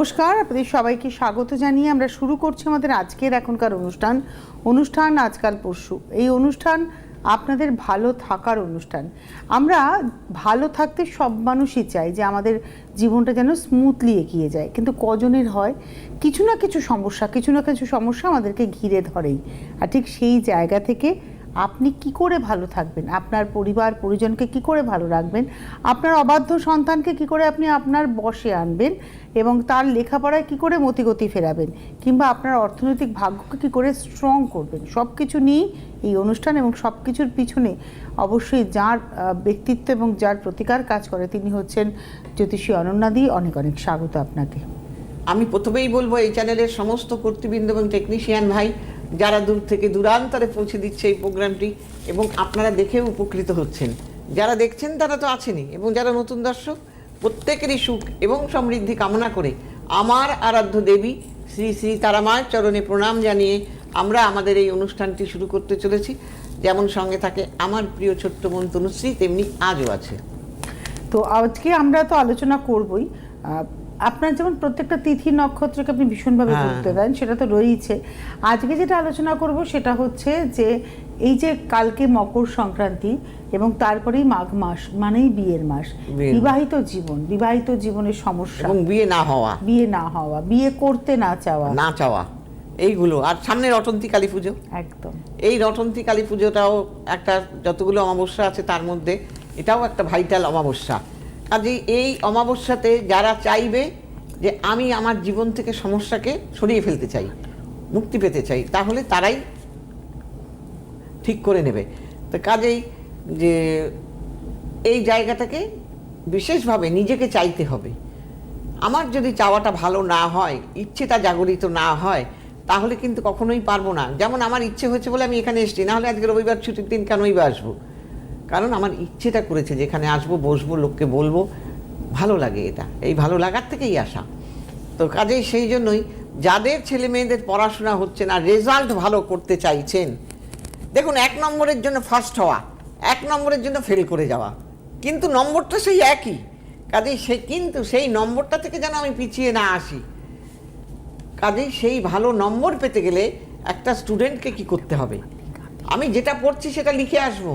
নমস্কার, আপনাদের সবাইকে স্বাগত জানিয়ে আমরা শুরু করছি আমাদের আজকের এখনকার অনুষ্ঠান। অনুষ্ঠান আজকাল পরশু। এই অনুষ্ঠান আপনাদের ভালো থাকার অনুষ্ঠান। আমরা ভালো থাকতে সব মানুষই চাই যে আমাদের জীবনটা যেন স্মুথলি এগিয়ে যায়। কিন্তু কজনের হয়? কিছু না কিছু সমস্যা, কিছু না কিছু সমস্যা আমাদেরকে ঘিরে ধরেই। আর ঠিক সেই জায়গা থেকে আপনি কি করে ভালো থাকবেন? আপনার পরিবার, পরিজনকে কি করে ভালো রাখবেন? আপনার অবাধ্য সন্তানকে কি করে আপনি আপনার বশে আনবেন? এবং তার লেখাপড়ায় কি করে মতিগতি ফেরাবেন? কিংবা আপনার অর্থনৈতিক ভাগ্যকে কি করে স্ট্রং করবেন? সব কিছু নিয়েই এই অনুষ্ঠান এবং সব কিছুর পিছনে অবশ্যই যার ব্যক্তিত্ব এবং যার প্রতিকার কাজ করে তিনি হচ্ছেন জ্যোতিষী অনন্যাদি অনেক অনেক স্বাগত আপনাকে। আমি প্রথমেই বলব, এই চ্যানেলের সমস্ত কর্তৃবৃন্দ এবং টেকনিশিয়ান ভাই যারা দূর থেকে দূরান্তরে পৌঁছে দিচ্ছে এই প্রোগ্রামটি এবং আপনারা দেখেও উপকৃত হচ্ছেন। যারা দেখছেন তারা তো আছেনই এবং যারা নতুন দর্শক, প্রত্যেকেরই সুখ এবং সমৃদ্ধি কামনা করে আমার আরাধ্য দেবী শ্রী শ্রী তারামায়ের চরণে প্রণাম জানিয়ে আমরা আমাদের এই অনুষ্ঠানটি শুরু করতে চলেছি। যেমন সঙ্গে থাকে আমার প্রিয় ছোট্ট বোন তনুশ্রী, তেমনি আজও আছে। তো আজকে আমরা তো আলোচনা করবই। আপনার যেমন প্রত্যেকটা তিথি নক্ষত্রকে আপনি ভীষণভাবে হ্যাঁ। গুরুত্ব দেন সেটা তো রয়েছে আজকে যেটা আলোচনা করব সেটা হচ্ছে যে এই যে কালকে মকর সংক্রান্তি এবং তারপরেই মাঘ মাস মানেই বিয়ের মাস। বিয়ের মাস। বিবাহিত জীবন বিবাহিত জীবনের সমস্যা। এবং বিয়ে না হওয়া। বিয়ে না হওয়া বিয়ে করতে না চাওয়া। না চাওয়া এইগুলো। আর সামনে রটন্তী কালী পুজো। একদম। এই রটন্তী কালী পুজোটাও একটা যতগুলো অমাবস্যা আছে তার মধ্যে এটাও একটা ভাইটাল অমাবস্যা। কাজেই এই অমাবস্যাতে যারা চাইবে যে আমি আমার জীবন থেকে সমস্যাকে সরিয়ে ফেলতে চাই, মুক্তি পেতে চাই, তাহলে তারাই ঠিক করে নেবে। তো কাজেই যে এই জায়গাটাকে বিশেষভাবে নিজেকে চাইতে হবে। আমার যদি চাওয়াটা ভালো না হয়, ইচ্ছেটা জাগরিত না হয়, তাহলে কিন্তু কখনোই পারব না। যেমন আমার ইচ্ছে হয়েছে বলে আমি এখানে এসেছি, নাহলে আজকে রবিবার ছুটির দিন কেনই বা আসব? কারণ আমার ইচ্ছেটা করেছে যে এখানে আসব, বসবো, লোককে বলব, ভালো লাগে এটা। এই ভালো লাগার থেকেই আসা। তো কাজেই সেই জন্যই যাদের ছেলে মেয়েদের পড়াশোনা হচ্ছে না রেজাল্ট ভালো করতে চাইছেন, দেখুন এক নম্বরের জন্য ফার্স্ট হওয়া, এক নম্বরের জন্য ফেল করে যাওয়া। কিন্তু নম্বরটা সেই একই। কাজেই সে কিন্তু সেই নম্বরটা থেকে যেন আমি পিছিয়ে না আসি। কাজেই সেই ভালো নম্বর পেতে গেলে একটা স্টুডেন্টকে কি করতে হবে? আমি যেটা পড়ছি সেটা লিখে আসব।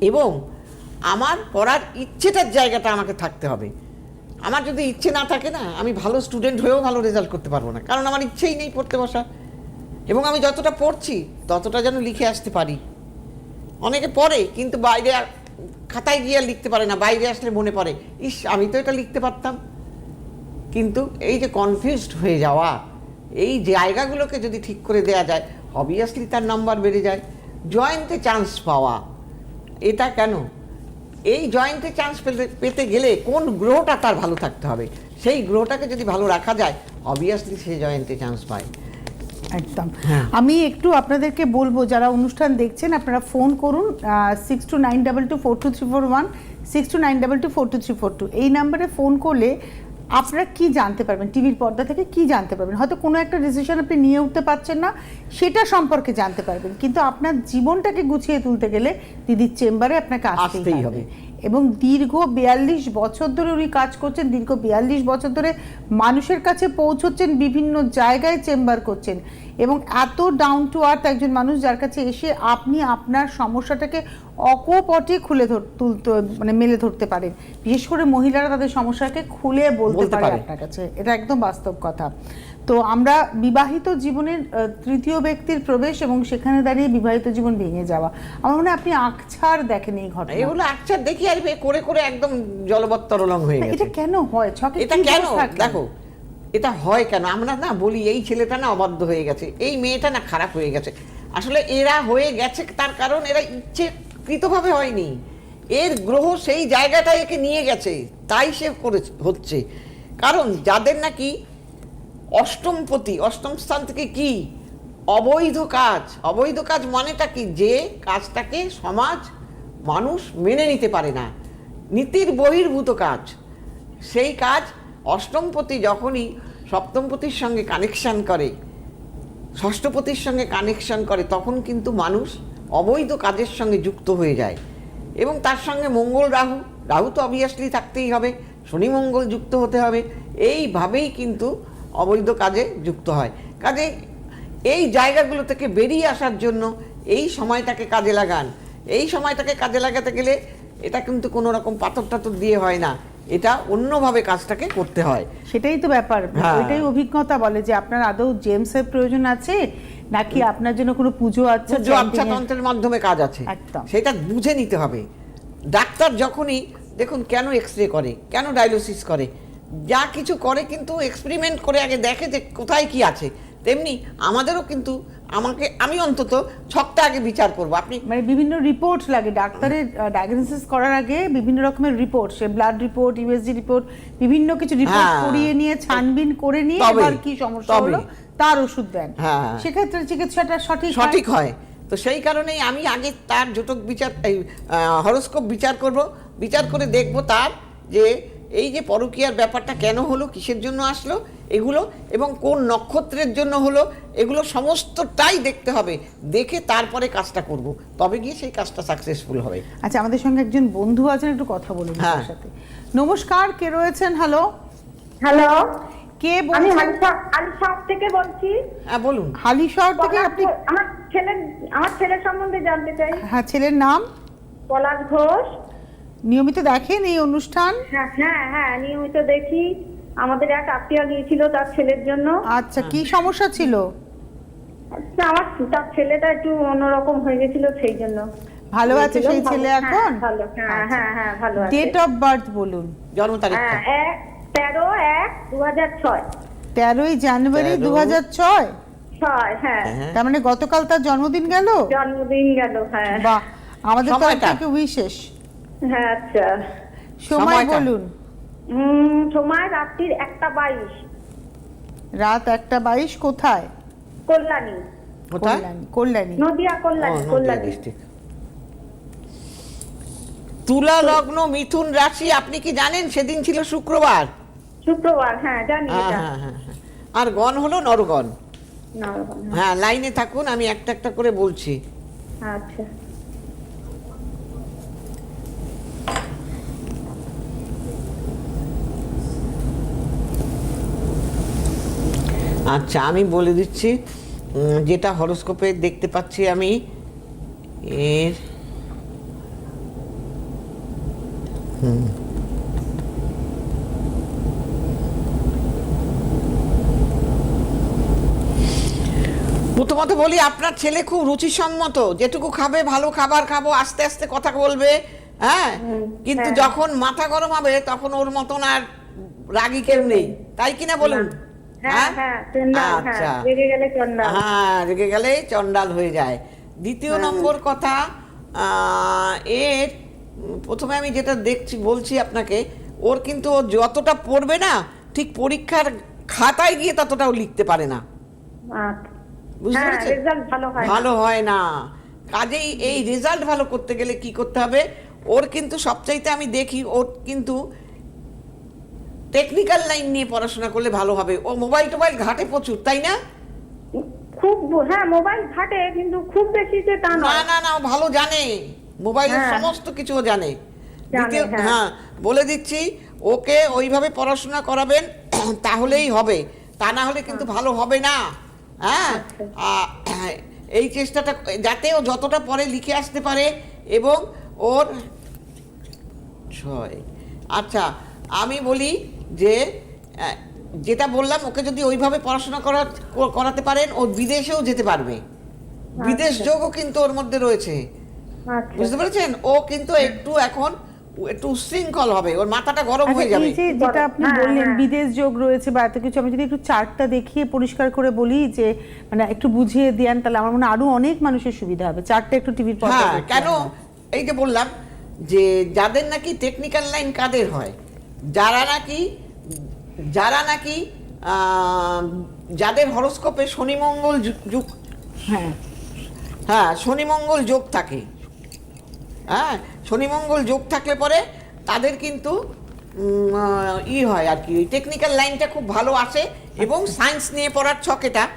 এবং আমার পড়ার ইচ্ছেটার জায়গাটা আমাকে থাকতে হবে। আমার যদি ইচ্ছে না থাকে না, আমি ভালো স্টুডেন্ট হয়েও ভালো রেজাল্ট করতে পারব না। কারণ আমার ইচ্ছেই নেই পড়তে বসা। এবং আমি যতটা পড়ছি, ততটা যেন লিখে আসতে পারি। অনেকে পড়ে, কিন্তু বাইরে খাতায় গিয়ে আর লিখতে পারে না। বাইরে আসলে মনে পড়ে, ইস, আমি তো এটা লিখতে পারতাম। কিন্তু এই যে কনফিউজড হয়ে যাওয়া, এই জায়গাগুলোকে যদি ঠিক করে দেওয়া যায় অবভিয়াসলি তার নাম্বার বেড়ে যায়। জয়েন্টে চান্স পাওয়া। এটা কেন? এই জয়েন্টে চান্স পেতে পেতে গেলে কোন গ্রহটা তার ভালো থাকতে হবে? সেই গ্রহটাকে যদি ভালো রাখা যায় অবভিয়াসলি সে জয়েন্টে চান্স পায়। একদম। হ্যাঁ। আমি একটু আপনাদেরকে বলব যারা অনুষ্ঠান দেখছেন আপনারা ফোন করুন six two nine double two four two three four one six two nine double two four two three four two এই নাম্বারে ফোন করলে আপনারা কি জানতে পারবেন? টিভির পর্দা থেকে কি জানতে পারবেন? হয়তো কোনো একটা ডিসিশন আপনি নিয়ে উঠতে পারছেন না সেটা সম্পর্কে জানতে পারবেন। কিন্তু আপনার জীবনটাকে গুছিয়ে তুলতে গেলে দিদির চেম্বারে আপনাকে আসতেই হবে। এবং দীর্ঘ বিয়াল্লিশ বছর ধরে উনি কাজ করছেন দীর্ঘ বিয়াল্লিশ বছর ধরে মানুষের কাছে পৌঁছচ্ছেন বিভিন্ন জায়গায় চেম্বার করছেন। এবং এত ডাউন টু আর্থ একজন মানুষ যার কাছে এসে আপনি আপনার সমস্যাটাকে অকপটে খুলে তুলতে মানে মেলে ধরতে পারেন। বিশেষ করে মহিলারা তাদের সমস্যাকে খুলে বলতে পারে। আপনার কাছে। এটা একদম বাস্তব কথা। তো আমরা বিবাহিত জীবনের তৃতীয় ব্যক্তির প্রবেশ এবং সেখানে দাঁড়িয়ে বিবাহিত জীবন ভেঙে যাওয়া। আমার মনে হয় আপনি আকছার দেখেন এই ঘটনা। এগুলো আকচার দেখি আর করে করে একদম জলবত্তরলং হয়ে গেছে। এটা কেন হয়? ছকে এটা কেন? দেখো এটা হয় কেন? আমরা না বলি, এই ছেলেটা না অবাধ্য হয়ে গেছে, এই মেয়েটা না খারাপ হয়ে গেছে। আসলে এরা হয়ে গেছে তার কারণ এরা ইচ্ছেকৃতভাবে হয়নি। এর গ্রহ সেই জায়গাটায় একে নিয়ে গেছে, তাই সে করে হচ্ছে। কারণ যাদের নাকি অষ্টমপতি অষ্টম স্থান থেকে কি? অবৈধ কাজ। অবৈধ কাজ মানেটা কি? যে কাজটাকে সমাজ, মানুষ মেনে নিতে পারে না। নীতির বহির্ভূত কাজ। সেই কাজ অষ্টমপতি যখনই সপ্তমপতির সঙ্গে কানেকশান করে, ষষ্ঠপতির সঙ্গে কানেকশান করে, তখন কিন্তু মানুষ অবৈধ কাজের সঙ্গে যুক্ত হয়ে যায়। এবং তার সঙ্গে মঙ্গল রাহু রাহু তো অবভিয়াসলি থাকতেই হবে, শনি মঙ্গল যুক্ত হতে হবে, এইভাবেই কিন্তু অবৈধ কাজে যুক্ত হয়। কাজে এই জায়গাগুলো থেকে বেরিয়ে আসার জন্য এই সময়টাকে কাজে লাগান। এই সময়টাকে কাজে লাগাতে গেলে এটা কিন্তু কোনো রকম পাথর টাথর দিয়ে হয় না। এটা অন্যভাবে কাজটাকে করতে হয়। সেটাই তো ব্যাপার। হ্যাঁ। ওইটাই অভিজ্ঞতা বলে যে আপনার আদৌ জেমসের প্রয়োজন আছে নাকি আপনার জন্য কোনো পুজো আছে সূর্য আচ্ছা তন্ত্রের মাধ্যমে কাজ আছে। সেটা বুঝে নিতে হবে। ডাক্তার যখনই দেখুন কেন এক্স রে করে কেন ডায়ালিসিস করে যা কিছু করে কিন্তু এক্সপেরিমেন্ট করে আগে দেখে যে কোথায় কি আছে। তেমনি আমাদেরও কিন্তু আমাকে আমি অন্তত ছকটা আগে বিচার করব। আপনি মানে বিভিন্ন রিপোর্ট লাগে ডাক্তারের ডায়াগনোসিস করার আগে বিভিন্ন রকমের রিপোর্ট সে ব্লাড রিপোর্ট ইউএসজি রিপোর্ট বিভিন্ন কিছু রিপোর্ট হ্যাঁ। করিয়ে নিয়ে ছানবিন করে নিয়ে এবার কি সমস্যা হলো তার ওষুধ দেন। হ্যাঁ। সেক্ষেত্রে চিকিৎসাটা সঠিক সঠিক হয়। তো সেই কারণেই আমি আগে তার জটক বিচার এই হরস্কোপ বিচার করব বিচার করে দেখব তার যে এই যে পরকীয়ার ব্যাপারটা কেন হলো কিসের জন্য আসলো এগুলো এবং কোন নক্ষত্রের জন্য হলো এগুলো সমস্তটাই দেখতে হবে। দেখে তারপরে কাজটা করব। তবে গিয়ে সেই কাজটা সাকসেসফুল হবে। আচ্ছা আমাদের সঙ্গে একজন বন্ধু আছেন একটু কথা বলুন হ্যাঁ। সাথে। নমস্কার কে রয়েছেন? হ্যালো হ্যালো কে আমি বলছেন? হালিশা থেকে বলছি। হ্যাঁ বলুন। হালিশহর থেকে আপনি আমার ছেলের আমার ছেলের সম্বন্ধে জানতে চাই। হ্যাঁ ছেলের নাম? পলাশ ঘোষ। নিয়মিত দেখেন এই অনুষ্ঠান? হ্যাঁ হ্যাঁ হ্যাঁ নিয়মিত দেখি। আমাদের এক আত্মীয় গিয়েছিল তার ছেলের জন্য। আচ্ছা কি সমস্যা ছিল? আচ্ছা, আমার তার ছেলেটা একটু অন্যরকম হয়ে গেছিল সেই জন্য। ভালো আছে সেই ছেলে হ্যাঁ, এখন? ভালো। হ্যাঁ আচ্ছা। হ্যাঁ হ্যাঁ ভালো আছে। ডেট অফ বার্থ বলুন। জন্ম তারিখটা। হ্যাঁ এক তেরো এক দু হাজার ছয়। তেরোই জানুয়ারি তেরো। দু হাজার ছয়? ছয় হ্যাঁ। হ্যাঁ তার মানে গতকাল তার জন্মদিন গেল? জন্মদিন গেল হ্যাঁ। বাহ আমাদের সময়টা? থেকে উইশেষ। হ্যাঁ আচ্ছা। সময় সময়টা? বলুন। উম, সময় রাত্রির একটা বাইশ। রাত একটা বাইশ কোথায়? কল্যাণী। কোথায়? কল্যাণী কল্যাণী। নদিয়া কল্যাণী কল্যাণী। ডিস্ট্রিক্ট তুলা লগ্ন মিথুন রাশি আপনি কি জানেন? সেদিন ছিল শুক্রবার। শুক্রবার হ্যাঁ জানি হ্যাঁ এটা। হ্যাঁ হ্যাঁ হ্যাঁ। আর গণ হলো নরগণ। না, হ্যাঁ লাইনে থাকুন আমি একটা একটা করে বলছি। আচ্ছা। আচ্ছা আমি বলে দিচ্ছি যেটা হরোস্কোপে দেখতে পাচ্ছি আমি এর হুম। প্রথমত বলি আপনার ছেলে খুব রুচিসম্মত যেটুকু খাবে ভালো খাবার খাব আস্তে আস্তে কথা বলবে হ্যাঁ কিন্তু হ্যাঁ। যখন মাথা গরম হবে তখন ওর মতন আর রাগী কেউ নেই তাই কিনা বলুন হ্যাঁ হ্যাঁ? চন্ডাল হ্যাঁ আচ্ছা। হ্যাঁ রেগে গেলে চন্ডাল হয়ে যায়। দ্বিতীয় নম্বর কথা এর প্রথমে আমি যেটা দেখছি বলছি আপনাকে ওর কিন্তু ও যতটা পড়বে না ঠিক পরীক্ষার খাতায় গিয়ে ততটাও লিখতে পারে না। আচ্ছা। বুঝতে পেরেছেন। ভালো হয় না। কাজেই এই রেজাল্ট ভালো করতে গেলে কি করতে হবে? ওর কিন্তু সবচাইতে আমি দেখি ওর কিন্তু টেকনিক্যাল লাইন নিয়ে পড়াশোনা করলে ভালো হবে। ও মোবাইল টোবাইল ঘাটে প্রচুর তাই না? খুব হ্যাঁ মোবাইল ঘাটে কিন্তু খুব বেশি যে তা না না না ভালো জানে। মোবাইলের হ্যাঁ। সমস্ত কিছু ও জানে। হ্যাঁ। হ্যাঁ বলে দিচ্ছি ওকে ওইভাবে পড়াশোনা করাবেন তাহলেই হবে। তা না হলে কিন্তু ভালো হবে না। হ্যাঁ? আ- এই চেষ্টাটা যাতে ও যতটা পরে লিখে আসতে পারে এবং ওর ছয়। আচ্ছা আমি বলি যে যেটা বললাম ওকে যদি ওইভাবে পড়াশোনা করা করাতে পারেন ও বিদেশেও যেতে পারবে। বিদেশ যোগও কিন্তু ওর মধ্যে রয়েছে। আচ্ছা। বুঝতে পেরেছেন? ও কিন্তু একটু এখন একটু উশৃঙ্খল হবে ওর মাথাটা গরম আচ্ছা হয়ে যাবে। এই যে যেটা আপনি হ্যাঁ, বললেন হ্যাঁ। বিদেশ যোগ রয়েছে বা এত কিছু আমি যদি একটু চার্টটা দেখিয়ে পরিষ্কার করে বলি যে মানে একটু বুঝিয়ে দেন তাহলে আমার মনে হয় আরও অনেক মানুষের সুবিধা হবে। চার্টটা একটু টিভির পর্দায় হ্যাঁ কেন? এই যে বললাম যে যাদের নাকি টেকনিক্যাল লাইন কাদের হয় যারা নাকি যারা নাকি যাদের হরস্কোপে শনি মঙ্গল যু- যুগ হ্যাঁ। হ্যাঁ শনি মঙ্গল যোগ থাকে। হ্যাঁ শনি মঙ্গল যোগ থাকলে পরে তাদের কিন্তু ই হয় আর কি ওই টেকনিক্যাল লাইনটা খুব ভালো আসে এবং সায়েন্স নিয়ে পড়ার ছক এটা।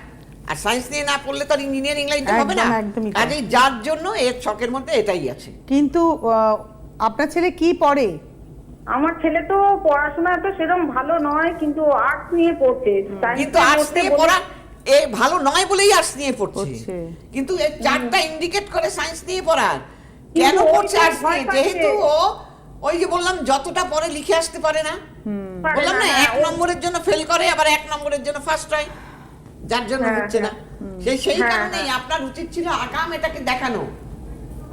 আর সায়েন্স নিয়ে না পড়লে তো আর ইঞ্জিনিয়ারিং লাইনটা হবে না। কাজেই যার জন্য এর ছকের মধ্যে এটাই আছে। কিন্তু আপনার ছেলে কি পড়ে? আমার ছেলে তো পড়াশোনা তো সেরকম ভালো নয় কিন্তু আর্টস নিয়ে পড়ছে। কিন্তু আর্টস নিয়ে পড়া এ ভালো নয় বলেই আর্টস নিয়ে পড়ছে। কিন্তু এর চারটা ইন্ডিকেট করে সায়েন্স নিয়ে পড়ার কেন পড়ছে আর্টস নিয়ে? যেহেতু ও ওই যে বললাম যতটা পরে লিখে আসতে পারে না। বললাম না হ্যাঁ, এক নম্বরের জন্য ফেল করে আবার এক নম্বরের জন্য ফার্স্ট হয় যার জন্য হ্যাঁ, হচ্ছে না। সেই সেই হ্যাঁ, কারণেই আপনার উচিত ছিল আগাম এটাকে দেখানো।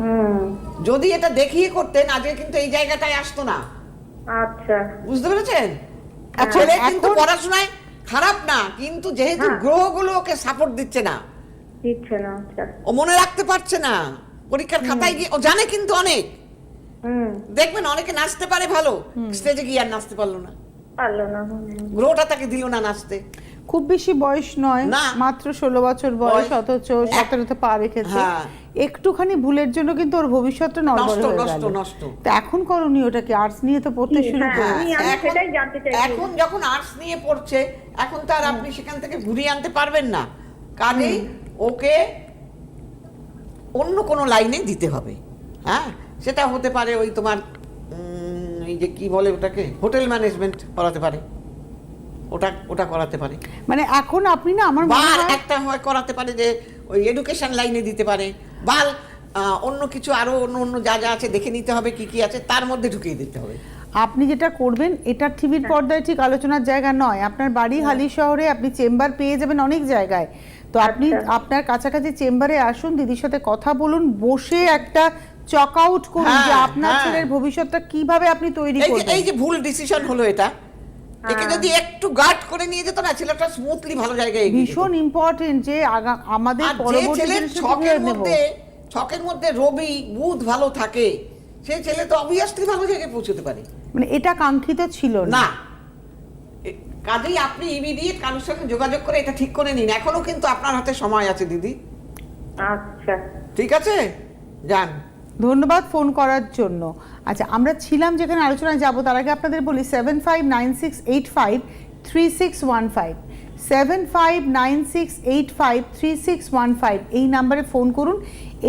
হুম। যদি এটা দেখিয়ে করতেন আজকে কিন্তু এই জায়গাটায় আসতো না। আচ্ছা। বুঝতে পেরেছেন? আর ছেলে কিন্তু পড়াশোনায় খারাপ না কিন্তু যেহেতু হ্যাঁ। গ্রহগুলো ওকে সাপোর্ট দিচ্ছে না। দিচ্ছে না আচ্ছা। ও মনে রাখতে পারছে না। পরীক্ষার খাতায় গিয়ে ও জানে কিন্তু অনেক। হুম। দেখবেন অনেকে নাচতে পারে ভালো স্টেজে গিয়ে আর নাচতে পারল না। পারল না গ্রহটা তাকে দিল না নাচতে। খুব বেশি বয়স নয় না। মাত্র ষোলো বছর বয়স অথচ সতেরোতে পা রেখেছে হ্যাঁ। একটুখানি ভুলের জন্য কিন্তু ওর ভবিষ্যৎটা নষ্ট নষ্ট, হয়ে নষ্ট, নষ্ট। তো এখন করণীয় ওটা কি আর্টস নিয়ে তো পড়তে শুরু হ্যাঁ। করে আমি- আমি এখন- সেটাই জানতে চাইছি। এখন যখন আর্টস নিয়ে পড়ছে এখন তো আর আপনি সেখান থেকে ঘুরিয়ে আনতে পারবেন না কাজেই ওকে অন্য কোনো লাইনে দিতে হবে হ্যাঁ সেটা হতে পারে ওই তোমার উম, এই যে কি বলে ওটাকে হোটেল ম্যানেজমেন্ট করাতে পারে ওটা ওটা করাতে পারে। মানে এখন আপনি না আমার বা মনে হয় একটা হয় করাতে পারে যে ওই এডুকেশন লাইনে দিতে পারে। বা অন্য কিছু আরও অন্য অন্য যা যা আছে দেখে নিতে হবে কি কি আছে তার মধ্যে ঢুকিয়ে দিতে হবে। আপনি যেটা করবেন এটা টিভির পর্দায় ঠিক আলোচনার জায়গা নয়। আপনার বাড়ি হালি শহরে আপনি চেম্বার পেয়ে যাবেন অনেক জায়গায়। তো আপনি আচ্ছা। আপনার কাছাকাছি চেম্বারে আসুন দিদির সাথে কথা বলুন বসে একটা চক আউট করুন যে হ্যাঁ, আপনার হ্যাঁ। ছেলের ভবিষ্যৎটা কীভাবে আপনি তৈরি এই যে করবেন। এই যে ভুল ডিসিশন হলো এটা একে হ্যাঁ। যদি একটু গার্ড করে নিয়ে যেত না ছেলেটা স্মুথলি ভালো জায়গায় ভীষণ ইম্পর্টেন্ট যে আমাদের পরবর্তী ছকের মধ্যে ছকের মধ্যে রবি বুধ ভালো থাকে সেই ছেলে তো অবভিয়াসলি ভালো জায়গায় পৌঁছতে পারে। মানে এটা কাঙ্ক্ষিত ছিল না। না। কাজেই আপনি ইমিডিয়েট কারোর সঙ্গে যোগাযোগ করে এটা ঠিক করে নিন। এখনও কিন্তু আপনার হাতে সময় আছে দিদি। আচ্ছা। ঠিক আছে? যান। ধন্যবাদ ফোন করার জন্য। আচ্ছা আমরা ছিলাম যেখানে আলোচনায় যাব, তার আগে আপনাদের বলি seven five nine six eight five three six one five seven five nine six eight five three six one five এই নাম্বারে ফোন করুন।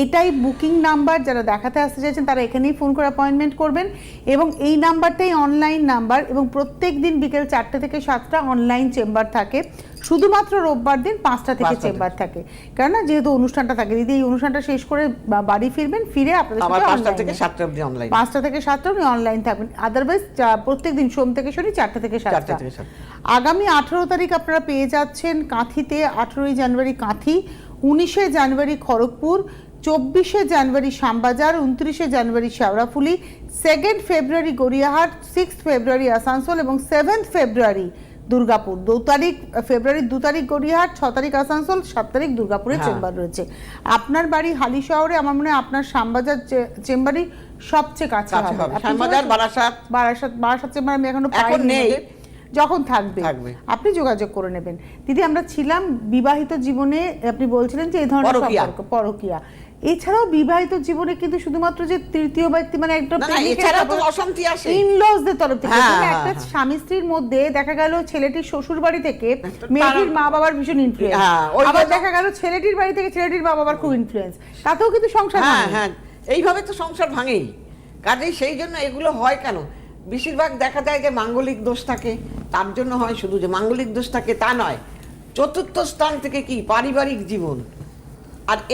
এটাই বুকিং নাম্বার, যারা দেখাতে আসতে চাইছেন, তারা এখানেই ফোন করে অ্যাপয়েন্টমেন্ট করবেন। এবং এই নাম্বারটাই অনলাইন নাম্বার এবং প্রত্যেক দিন বিকেল চারটে থেকে সাতটা অনলাইন চেম্বার থাকে। শুধুমাত্র রোববার দিন পাঁচটা থেকে চেম্বার থাকে। কেননা যেহেতু অনুষ্ঠানটা থাকে দিদি এই অনুষ্ঠানটা শেষ করে বাড়ি ফিরবেন ফিরে আপনাদের পাঁচটা থেকে। সাতটা অবধি অনলাইন পাঁচটা থেকে সাতটা উনি অনলাইন থাকবেন। আদারওয়াইজ প্রত্যেক দিন সোম থেকে শনি চারটা থেকে সাতটা। থেকে সাতটা। আগামী আঠেরো তারিখ আপনারা পেয়ে যাচ্ছেন কাঁথিতে আঠেরোই জানুয়ারি কাঁথি উনিশে জানুয়ারি খড়গপুর চব্বিশে জানুয়ারি শ্যামবাজার উনত্রিশে জানুয়ারি Sheoraphuli second February Gariahat six February Asansol এবং সেভেন্থ ফেব্রুয়ারি দুর্গাপুর দু তারিখ ফেব্রুয়ারির দু তারিখ গড়িয়াহাট ছ তারিখ আসানসোল সাত তারিখ দুর্গাপুরে হ্যাঁ। চেম্বার রয়েছে আপনার বাড়ি হালি শহরে আমার মনে হয় আপনার শ্যামবাজার চেম্বারই সবচেয়ে কাছে হবে শ্যামবাজার বারাসাত বারাসাত বারাসাত চেম্বার আমি এখনও এখন নেই। যখন থাকবে। আপনি যোগাযোগ করে নেবেন দিদি আমরা ছিলাম বিবাহিত জীবনে আপনি বলছিলেন যে এই ধরনের। সম্পর্ক পরকিয়া এছাড়াও বিবাহিত জীবনে কিন্তু শুধুমাত্র যে তৃতীয় ব্যক্তি মানে একটা অশান্তি আসে। ইনলসদের তরফ থেকে। হ্যাঁ, হ্যাঁ, একটা হ্যাঁ। স্বামী স্ত্রীর মধ্যে দেখা গেল ছেলেটির শ্বশুর বাড়ি থেকে মেয়েটির মা বাবার ভীষণ ইনফ্লুয়েন্স আবার দেখা গেল ছেলেটির বাড়ি থেকে ছেলেটির মা বাবার খুব ইনফ্লুয়েন্স তাতেও কিন্তু সংসার হ্যাঁ হ্যাঁ এইভাবে তো সংসার ভাঙেই। কাজেই সেই জন্য এগুলো হয় কেন? বেশিরভাগ দেখা যায় যে মাঙ্গলিক দোষ থাকে তার জন্য হয় শুধু যে মাঙ্গলিক দোষ থাকে তা নয়। চতুর্থ স্থান থেকে কি? পারিবারিক জীবন।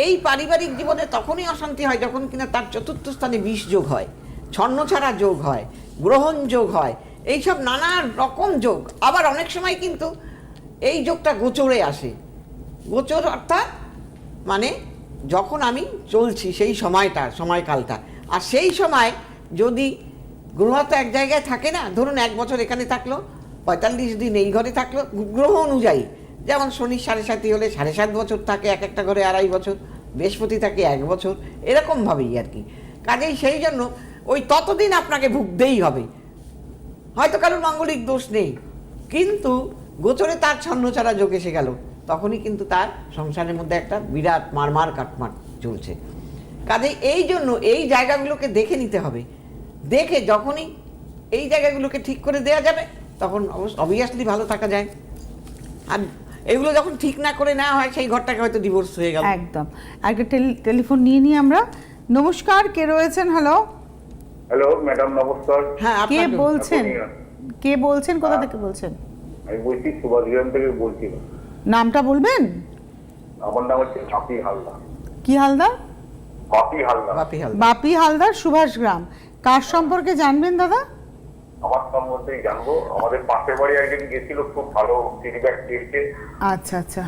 এই পারিবারিক জীবনে তখনই অশান্তি হয় যখন কিনা তার চতুর্থ স্থানে বিষ যোগ হয়, ছন্ন ছাড়া যোগ হয়, গ্রহণ যোগ হয়, এইসব নানা রকম যোগ। আবার অনেক সময় কিন্তু এই যোগটা গোচরে আসে। গোচর অর্থাৎ মানে যখন আমি চলছি সেই সময়টা, সময়কালটা। আর সেই সময় যদি গ্রহ তো এক জায়গায় থাকে না, ধরুন এক বছর এখানে থাকল, পঁয়তাল্লিশ দিন এই ঘরে থাকল, গ্রহ অনুযায়ী যেমন শনি সাড়ে সাতই হলে সাড়ে সাত বছর থাকে, এক একটা ঘরে আড়াই বছর, বৃহস্পতি থাকে এক বছর, এরকমভাবেই আর কি। কাজেই সেই জন্য ওই ততদিন আপনাকে ভুগতেই হবে। হয়তো কারোর মাঙ্গলিক দোষ নেই, কিন্তু গোচরে তার ছন্নছাড়া যোগ এসে গেল, তখনই কিন্তু তার সংসারের মধ্যে একটা বিরাট মারমার কাটমাট চলছে। কাজে এই জন্য এই জায়গাগুলোকে দেখে নিতে হবে। দেখে যখনই এই জায়গাগুলোকে ঠিক করে দেওয়া যাবে, তখন অবভিয়াসলি ভালো থাকা যায়। আর এগুলো যখন ঠিক না করে নেওয়া হয় সেই ঘরটাকে হয়তো ডিভোর্স হয়ে গেল। একদম। টেলি- টেলিফোন নিয়ে নিই আমরা। নমস্কার কে রয়েছেন? হ্যালো হ্যালো ম্যাডাম নমস্কার। হ্যাঁ কে বলছেন? কে বলছেন? কোথা থেকে বলছেন? আমি বলছি সুভাষগ্রাম থেকে বলছিলাম। নামটা বলবেন? আমার নাম হচ্ছে বাপি হালদার। কি হালদার? বাপি হালদার। বাপি হালদার। বাপি হালদার সুভাষ গ্রাম কার সম্পর্কে জানবেন দাদা? আমার সম্বন্ধেই জানব। আমাদের পাশের বাড়ি একজন গেছিল খুব ভালো ফিডব্যাক দিয়েছে আচ্ছা আচ্ছা।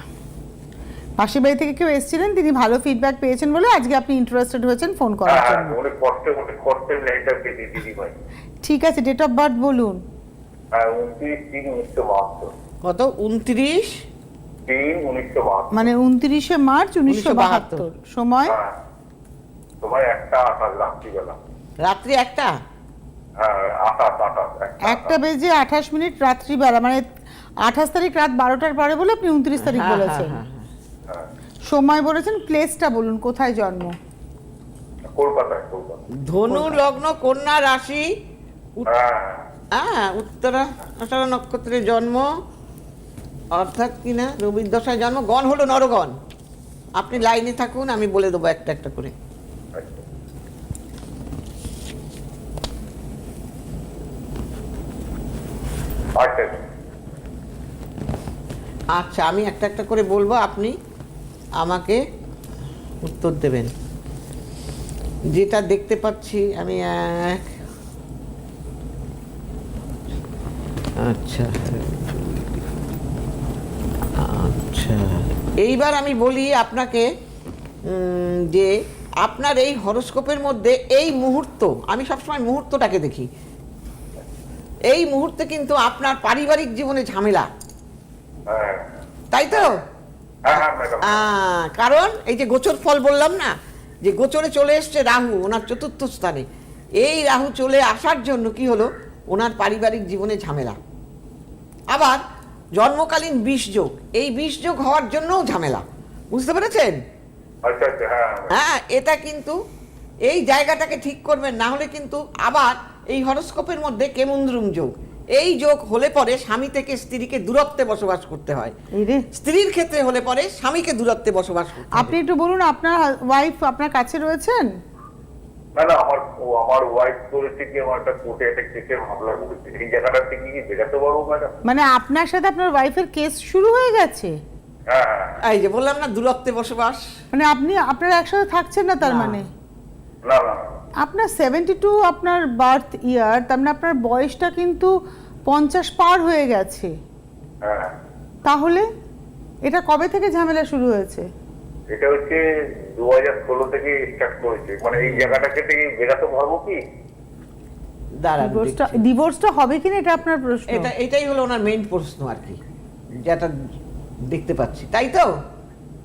পাশের বাড়ি থেকে কেউ এসেছিলেন? তিনি ভালো ফিডব্যাক পেয়েছেন বলে আজকে আপনি ইন্টারেস্টেড হয়েছেন ফোন করার হ্যাঁ জন্য। অনেক কষ্টে অনেক কষ্টের লাইনটা পেয়েছি দিদি ভাই ঠিক আছে ডেট অফ বার্থ বলুন। হ্যাঁ কত? উনত্রিশ? মানে উনত্রিশে মার্চ উনিশশো বাহাত্তর। সময়? হ্যাঁ তোমার একটা রাত্রিবেলা। রাত্রি একটা? হ্যাঁ একটা বেজে আঠাশ মিনিট রাত্রিবেলা মানে আঠাশ তারিখ রাত বারোটার পরে বলে আপনি উনত্রিশ তারিখ হ্যাঁ, বলেছেন। হ্যাঁ, হ্যাঁ, হ্যাঁ সময় বলেছেন প্লেসটা বলুন কোথায় জন্ম? কলকাতায় ধনু লগ্ন কন্যা রাশি হ্যাঁ। হ্যাঁ উত্তরা আষাঢ় নক্ষত্রে জন্ম অর্থাৎ কিনা রবির দশায় জন্ম গণ হলো নরগণ। আপনি লাইনে থাকুন আমি বলে দেবো একটা একটা করে আচ্ছা আচ্ছা আমি একটা একটা করে বলব, আপনি আমাকে উত্তর দেবেন। যেটা দেখতে পাচ্ছি, আমি এক আচ্ছা। আচ্ছা। এইবার আমি বলি আপনাকে যে আপনার এই হরোস্কোপের মধ্যে এই মুহূর্ত, আমি সবসময় মুহূর্তটাকে দেখি। এই মুহূর্তে কিন্তু আপনার পারিবারিক জীবনে ঝামেলা। হ্যাঁ। তাই তো? হ্যাঁ হ্যাঁ কারণ এই যে গোচর ফল বললাম না যে গোচরে চলে এসছে রাহু ওনার চতুর্থ স্থানে। এই রাহু চলে আসার জন্য কি হলো? ওনার পারিবারিক জীবনে ঝামেলা। আবার জন্মকালীন বিষ যোগ এই বিষ যোগ হওয়ার জন্যও ঝামেলা। বুঝতে পেরেছেন? আচ্ছা আচ্ছা হ্যাঁ। হ্যাঁ এটা কিন্তু এই জায়গাটাকে ঠিক করবেন না হলে কিন্তু আবার এই হরস্কোপের মধ্যে কেমুন্দ্রুম যোগ। এই যোগ হলে পরে স্বামী থেকে স্ত্রীকে দূরত্বে বসবাস করতে হয়। স্ত্রীর ক্ষেত্রে হলে পরে স্বামীকে দূরত্বে বসবাস করতে আপনি একটু বলুন আপনার ওয়াইফ আপনার কাছে রয়েছেন? না না আমার আমার ওয়াইফ করেছে কি আমার একটা কোর্টে একটা কেসের মামলা করেছে। এই জায়গাটা থেকে কি বেরাতে পারব ম্যাডাম মানে আপনার সাথে আপনার ওয়াইফের কেস শুরু হয়ে গেছে? হ্যাঁ হ্যাঁ। এই যে বললাম না দূরত্বে বসবাস। মানে আপনি আপনারা একসাথে থাকছেন না তার মানে? না না। আপনার সেভেন্টি টু আপনার বার্থ ইয়ার তার মানে আপনার বয়সটা কিন্তু পঞ্চাশ পার হয়ে গেছে। হ্যাঁ। তাহলে এটা কবে থেকে ঝামেলা শুরু হয়েছে? এটা হচ্ছে দু হাজার ষোলো থেকে স্টার্ট করেছে। মানে এই জায়গাটাকে থেকে বেরাতে পারব কি। ডিভোর্সটা হবে কিনা এটা আপনার প্রশ্ন। এটা এটাই হলো ওনার মেইন প্রশ্ন আর কি যেটা দেখতে পাচ্ছি। তাই তো?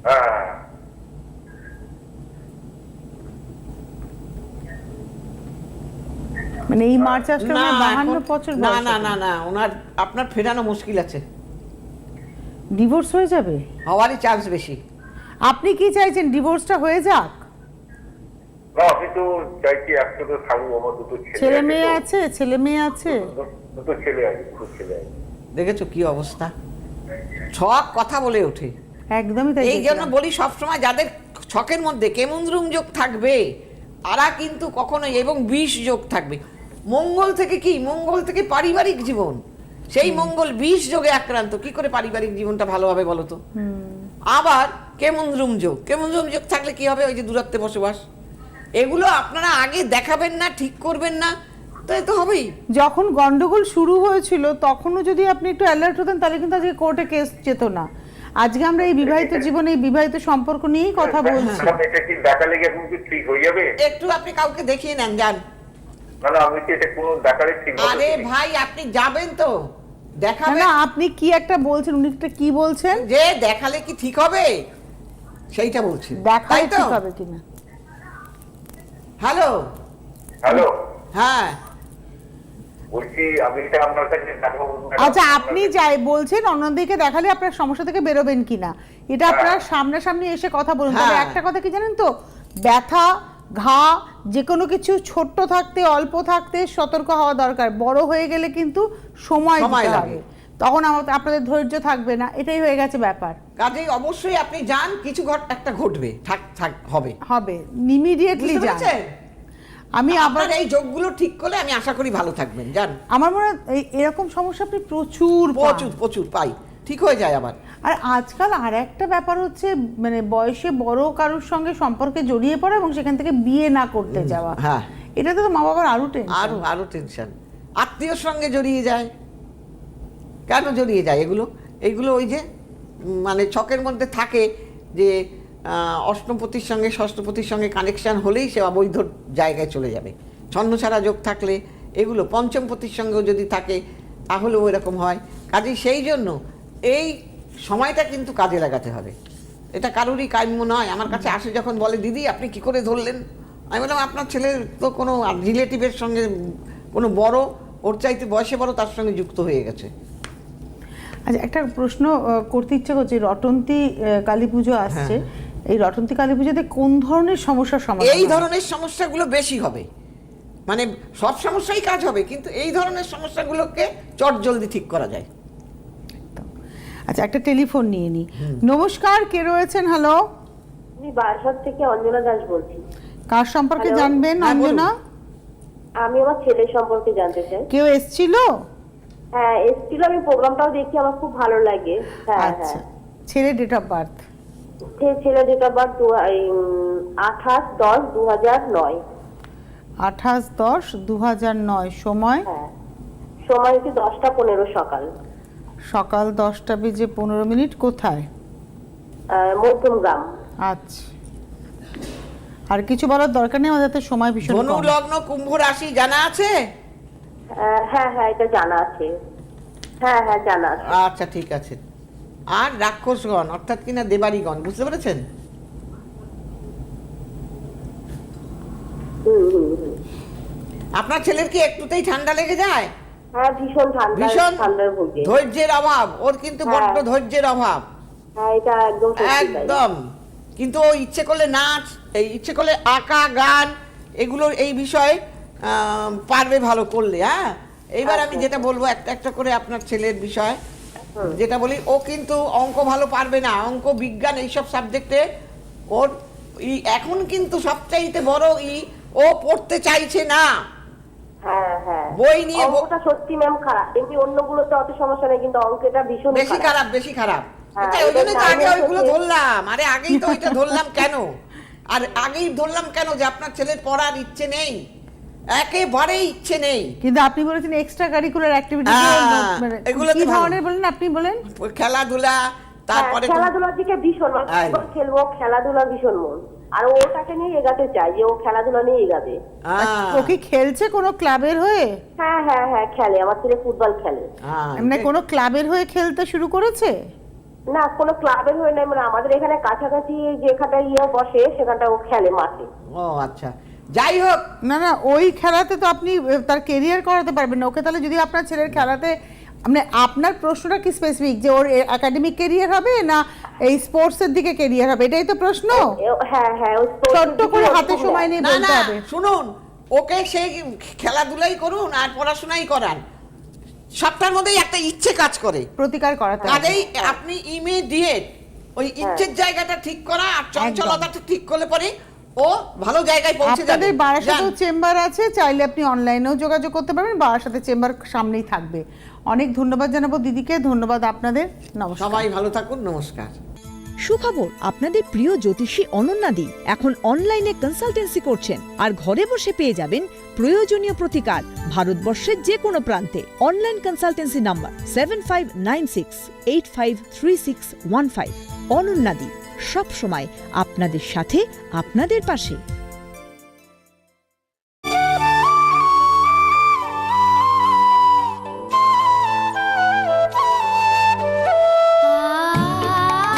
হ্যাঁ। মানে এই মার্চ আসলে না, বাহান্ন বছর না না না না ওনার আপনার ফেরানো মুশকিল আছে। ডিভোর্স হয়ে যাবে? হওয়ারই চান্স বেশি। আপনি কি চাইছেন ডিভোর্সটা হয়ে যাক? আমি তো চাইছি একসাথে থাকব আমার দুটো ছেলে ছেলে মেয়ে আছে ছেলে মেয়ে আছে? দুটো ছেলে আছে দুটো ছেলে আছে। দেখেছ কি অবস্থা? ছক কথা বলে ওঠে। একদমই তাই এই জন্য। বলি সবসময় যাদের ছকের মধ্যে কেমুন্দ্রুম যোগ থাকবে তারা কিন্তু কখনোই এবং বিষ যোগ থাকবে। মঙ্গল থেকে কি? মঙ্গল থেকে পারিবারিক জীবন। সেই মঙ্গল বিষ যোগে আক্রান্ত। কি করে পারিবারিক জীবনটা ভালো হবে বলো তো? আবার কেমুন্দ্রুম যোগ। কেমুন্দ্রুম যোগ থাকলে কি হবে? ওই যে দূরত্বে বসবাস। এগুলো আপনারা আগে দেখাবেন না ঠিক করবেন না তো এ তো হবেই। যখন গন্ডগোল শুরু হয়েছিল তখনও যদি আপনি একটু অ্যালার্ট হতেন তাহলে কিন্তু আজকে কোর্টে কেস যেত না। আজকে আমরা এই বিবাহিত জীবনে এই বিবাহিত সম্পর্ক নিয়েই কথা বলছি। এটা কি দেখালে কি এখন কি ঠিক হয়ে যাবে? একটু আপনি কাউকে দেখিয়ে নেন যান। না না আমি কি এটা কোনো দেখালে ঠিক আরে ভাই আপনি যাবেন তো। দেখাবেন। না আপনি কি একটা বলছেন উনি একটা কি বলছেন? যে দেখালে কি ঠিক হবে? সেইটা বলছি। দেখাই তো? ঠিক হবে কিনা? হ্যালো? হ্যালো? হ্যাঁ। বলছি আমি এটা আপনার কাছে দেখাবো ম্যাডাম। আচ্ছা আপনি যাই বলছেন অন্যদিকে দেখালে আপনার সমস্যা থেকে বেরোবেন কিনা? এটা আপনারা সামনাসামনি এসে কথা বলুন। হ্যাঁ। একটা কথা কি জানেন তো? ব্যথা ঘা যে কোনো কিছু ছোট্ট থাকতে অল্প থাকতে সতর্ক হওয়া দরকার। বড় হয়ে গেলে কিন্তু সময় সময় দিতে লাগে। হবে। তখন আমাদের আপনাদের ধৈর্য থাকবে না। এটাই হয়ে গেছে ব্যাপার। কাজেই অবশ্যই আপনি যান কিছু ঘট একটা ঘটবে। থাক থাক হবে। হবে। ইমিডিয়েটলি বুঝতে যান। পেরেছেন? আমি আবার আবার এই যোগগুলো ঠিক করলে আমি আশা করি ভালো থাকবেন। জান আমার মনে হয় এই- এরকম সমস্যা আপনি প্রচুর পান। প্রচুর প্রচুর পাই। ঠিক হয়ে যায় আবার আর আজকাল আর একটা ব্যাপার হচ্ছে মানে বয়সে বড় কারোর সঙ্গে সম্পর্কে জড়িয়ে পড়া এবং সেখান থেকে বিয়ে না করতে যাওয়া। হ্যাঁ। এটাতে তো মা বাবার আরও টেনশন আরও আরও টেনশন আত্মীয়র সঙ্গে জড়িয়ে যায়। কেন জড়িয়ে যায় এগুলো? এগুলো ওই যে মানে ছকের মধ্যে থাকে যে আহ, অষ্টপতির সঙ্গে ষষ্ঠপতির সঙ্গে কানেকশন হলেই সে অবৈধ জায়গায় চলে যাবে। ছন্ন ছাড়া যোগ থাকলে এগুলো পঞ্চমপতির সঙ্গেও যদি থাকে তাহলেও এরকম হয়। কাজেই সেই জন্য এই সময়টা কিন্তু কাজে লাগাতে হবে। এটা কারোরই কাম্য নয়। আমার কাছে আসে যখন বলে দিদি আপনি কি করে ধরলেন? আমি বললাম আপনার ছেলের তো কোনো রিলেটিভের সঙ্গে কোনো বড় ওর চাইতে বয়সে বড় তার সঙ্গে যুক্ত হয়ে গেছে। আচ্ছা একটা প্রশ্ন করতে ইচ্ছে করছে রটন্তী কালী পুজো আসছে। এই রটন্তী কালী পুজোতে কোন ধরনের সমস্যার সমাধান হ্যাঁ। এই ধরনের সমস্যাগুলো বেশি হবে। মানে সব সমস্যাই কাজ হবে কিন্তু এই ধরনের সমস্যাগুলোকে চট জলদি ঠিক করা যায়। আচ্ছা একটা টেলিফোন নিয়ে নি। নমস্কার কে রয়েছেন? হ্যালো আমি বারাসাত থেকে অঞ্জনা দাস বলছি। কার সম্পর্কে জানবেন হ্যাঁ, অঞ্জনা? আমি আমার ছেলের সম্পর্কে জানতে চাই। কেউ এসছিল? হ্যাঁ এসেছিল আমি প্রোগ্রামটাও দেখি আমার খুব ভালো লাগে। হ্যাঁ আচ্ছা হ্যাঁ ছেলে ডেট অফ বার্থ ছেলে ডেট অফ বার্থ আঠাশ দশ দু হাজার নয়। আঠাশ দশ দু হাজার নয় সময়? হ্যাঁ। সময় হচ্ছে দশটা পনেরো সকাল। সকাল দশটা বেজে পনেরো মিনিট কোথায়? আহ, গ্রাম আচ্ছা। আর কিছু বলার দরকার নেই আমাদের সময় ভীষণ ধনু কম। লগ্ন কুম্ভ রাশি জানা আছে? আহ, হ্যাঁ হ্যাঁ এটা জানা আছে। হ্যাঁ হ্যাঁ জানা আছে। আচ্ছা ঠিক আছে। আর রাক্ষসগণ অর্থাৎ কিনা দেবাড়িগণ বুঝতে পেরেছেন? হুম হুম হুম। আপনার ছেলের কি একটুতেই ঠান্ডা লেগে যায়? হ্যাঁ ভীষণ ঠান্ডা ভীষণ ঠান্ডার ভোগে ধৈর্যের অভাব ওর কিন্তু হ্যাঁ। বড্ড ধৈর্যের অভাব। হ্যাঁ এটা একদম একদম। কিন্তু ও ইচ্ছে করলে নাচ এই ইচ্ছে করলে আঁকা গান এগুলোর এই বিষয়ে পারবে ভালো করলে হ্যাঁ? এইবার আমি আচ্ছা। যেটা বলব একটা একটা করে আপনার ছেলের বিষয়। যেটা বলি ও কিন্তু অঙ্ক ভালো পারবে না। অঙ্ক বিজ্ঞান এইসব সাবজেক্টে ওর এখন কিন্তু সবচাইতে বড় ই ও পড়তে চাইছে না। বই নিয়ে অঙ্কটা সত্যি ম্যাম খারাপ। এমনি অন্যগুলোতে অত সমস্যা নেই কিন্তু অঙ্কটা ভীষণ বেশি খারাপ। বেশি খারাপ। হ্যাঁ, ওই জন্যই তো আগে ওইগুলো ধরলাম। আরে আগেই তো ওইটা ধরলাম কেন? আর আগেই ধরলাম কেন যে আপনার ছেলের পড়ার ইচ্ছে নেই? একেবারেই ইচ্ছে নেই। কিন্তু আপনি বলেছেন এক্সট্রা কারিকুলার অ্যাক্টিভিটি হ্যাঁ, এগুলোতে কি ধরনের বলেন আপনি বলেন? খেলাধুলা তারপরে খেলাধুলার দিকে ভীষণ মানে। খেলব খেলাধুলা ভীষণ মন। আর ওটাকে নিয়ে এগাতে চাই যে ও খেলাধুলা নিয়ে এগাবে। ও কি খেলছে কোনো ক্লাবের হয়ে? হ্যাঁ হ্যাঁ হ্যাঁ খেলে আমার ছেলে ফুটবল খেলে। হ্যাঁ, মানে কোনো ক্লাবের হয়ে খেলতে শুরু করেছে? না কোনো ক্লাবের হয়ে নাই মানে আমাদের এখানে কাছাকাছি যেখানটা ইয়ে বসে সেখানটা ও খেলে মাঠে। ও আচ্ছা। যাই হোক। না না ওই খেলাতে তো আপনি তার কেরিয়ার করাতে পারবেন না। ওকে তাহলে যদি আপনার ছেলের খেলাতে মানে আপনার প্রশ্নটা কি স্পেসিফিক যে ওর একাডেমিক কেরিয়ার হবে না এই স্পোর্টসের দিকে কেরিয়ার হবে? এটাই তো প্রশ্ন। হ্যাঁ হ্যাঁ ওই ছোট্ট করে হাতে সময় নেয়। বলতে হবে। শুনুন ওকে সেই খেলাধুলাই করুন আর পড়াশোনাই করান। সবটার মধ্যেই একটা ইচ্ছে কাজ করে। প্রতিকার করাতে কাজেই আপনি ইমিডিয়েট ওই ইচ্ছের জায়গাটা ঠিক করা আর চঞ্চলতাটা ঠিক করলে পরে ও ভালো জায়গায় পৌঁছে যাবে। আপনাদের বারাসাতেও। চেম্বার আছে চাইলে আপনি অনলাইনেও যোগাযোগ করতে পারবেন বারাসাতে চেম্বার সামনেই থাকবে। অনেক ধন্যবাদ জানাব দিদিকে ধন্যবাদ আপনাদের নমস্কার। সবাই ভালো থাকুন নমস্কার। সুখবর আপনাদের প্রিয় জ্যোতিষী অনন্যাদি এখন অনলাইনে কনসালটেন্সি করছেন আর ঘরে বসে পেয়ে যাবেন প্রয়োজনীয় প্রতিকার ভারতবর্ষের যে কোনো প্রান্তে online consultancy number seven five nine six eight five three six one five অনন্যাদি সবসময় আপনাদের সাথে আপনাদের পাশে।